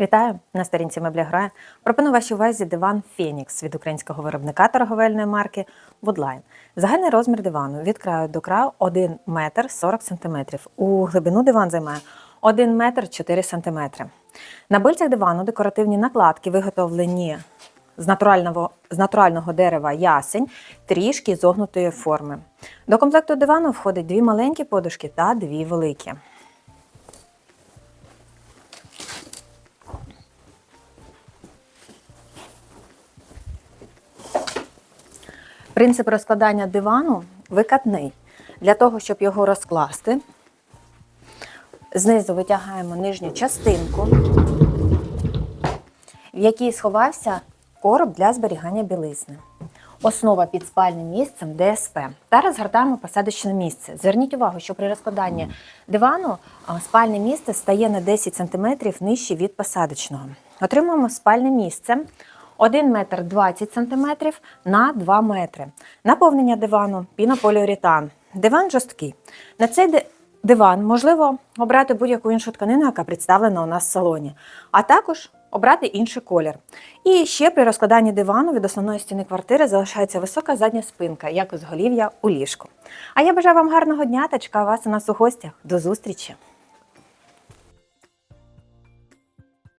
Вітаю на сторінці Мебля Грає. Пропоную вашій увазі диван Фенікс від українського виробника торговельної марки Woodline. Загальний розмір дивану від краю до краю 1 метр 40 сантиметрів. У глибину диван займає 1 метр 4 сантиметри. На бильцях дивану декоративні накладки виготовлені з натурального, з натурального дерева ясень трішки зогнутої форми. До комплекту дивану входить дві маленькі подушки та дві великі. Принцип розкладання дивану викатний. Для того, щоб його розкласти, знизу витягаємо нижню частинку, в якій сховався короб для зберігання білизни. Основа під спальним місцем ДСП. Та розгортаємо посадочне місце. Зверніть увагу, що при розкладанні дивану спальне місце стає на 10 см нижче від посадочного. Отримуємо спальне місце 1 метр 20 см на 2 метри. Наповнення дивану пінополіуретан. Диван жорсткий. На цей диван можливо обрати будь-яку іншу тканину, яка представлена у нас в салоні, а також обрати інший колір. І ще при розкладанні дивану від основної стіни квартири залишається висока задня спинка, як ізголів'я у ліжку. А я бажаю вам гарного дня та чекаю вас у нас у гостях. До зустрічі!